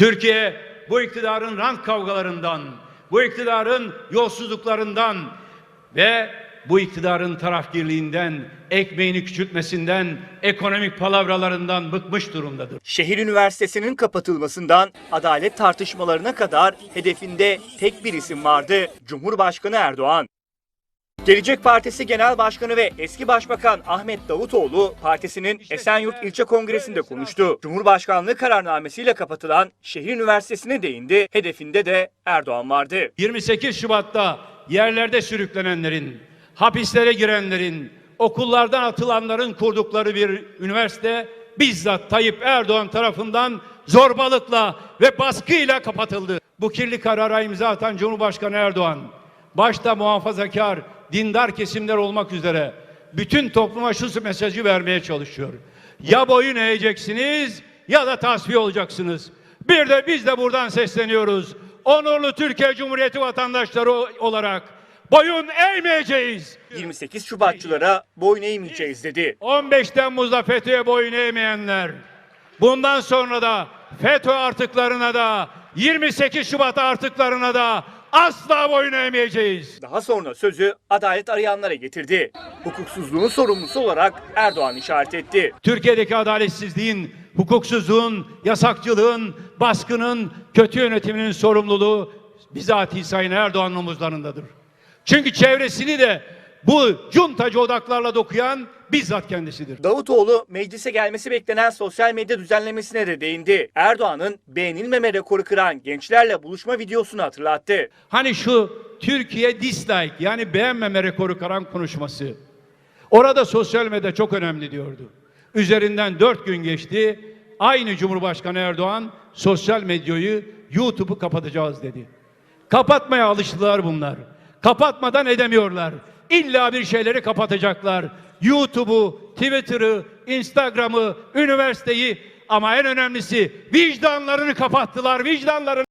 Türkiye bu iktidarın rant kavgalarından, bu iktidarın yolsuzluklarından ve bu iktidarın tarafgirliğinden, ekmeğini küçültmesinden, ekonomik palavralarından bıkmış durumdadır. Şehir Üniversitesi'nin kapatılmasından adalet tartışmalarına kadar hedefinde tek bir isim vardı. Cumhurbaşkanı Erdoğan. Gelecek Partisi Genel Başkanı ve eski Başbakan Ahmet Davutoğlu partisinin Esenyurt İlçe Kongresi'nde konuştu. Cumhurbaşkanlığı kararnamesiyle kapatılan şehir üniversitesine değindi. Hedefinde de Erdoğan vardı. 28 Şubat'ta yerlerde sürüklenenlerin, hapislere girenlerin, okullardan atılanların kurdukları bir üniversite bizzat Tayyip Erdoğan tarafından zorbalıkla ve baskıyla kapatıldı. Bu kirli karara imza atan Cumhurbaşkanı Erdoğan, başta muhafazakar, dindar kesimler olmak üzere bütün topluma şu mesajı vermeye çalışıyor. Ya boyun eğeceksiniz ya da tasfiye olacaksınız. Bir de biz de buradan sesleniyoruz. Onurlu Türkiye Cumhuriyeti vatandaşları olarak boyun eğmeyeceğiz. 28 Şubatçılara boyun eğmeyeceğiz dedi. 15 Temmuz'da FETÖ'ye boyun eğmeyenler bundan sonra da FETÖ artıklarına da 28 Şubat artıklarına da asla boyun eğmeyeceğiz. Daha sonra sözü adalet arayanlara getirdi. Hukuksuzluğun sorumlusu olarak Erdoğan işaret etti. Türkiye'deki adaletsizliğin, hukuksuzluğun, yasakçılığın, baskının, kötü yönetiminin sorumluluğu bizatihi Sayın Erdoğan'ın omuzlarındadır. Çünkü çevresini de bu cuntacı odaklarla dokuyan bizzat kendisidir. Davutoğlu meclise gelmesi beklenen sosyal medya düzenlemesine de değindi. Erdoğan'ın beğenilmeme rekoru kıran gençlerle buluşma videosunu hatırlattı. Hani şu Türkiye dislike yani beğenmeme rekoru kıran konuşması. Orada sosyal medya çok önemli diyordu. Üzerinden dört gün geçti. Aynı Cumhurbaşkanı Erdoğan sosyal medyayı YouTube'u kapatacağız dedi. Kapatmaya alıştılar bunlar. Kapatmadan edemiyorlar. İlla bir şeyleri kapatacaklar. YouTube'u, Twitter'ı, Instagram'ı, üniversiteyi ama en önemlisi vicdanlarını kapattılar. Vicdanlarını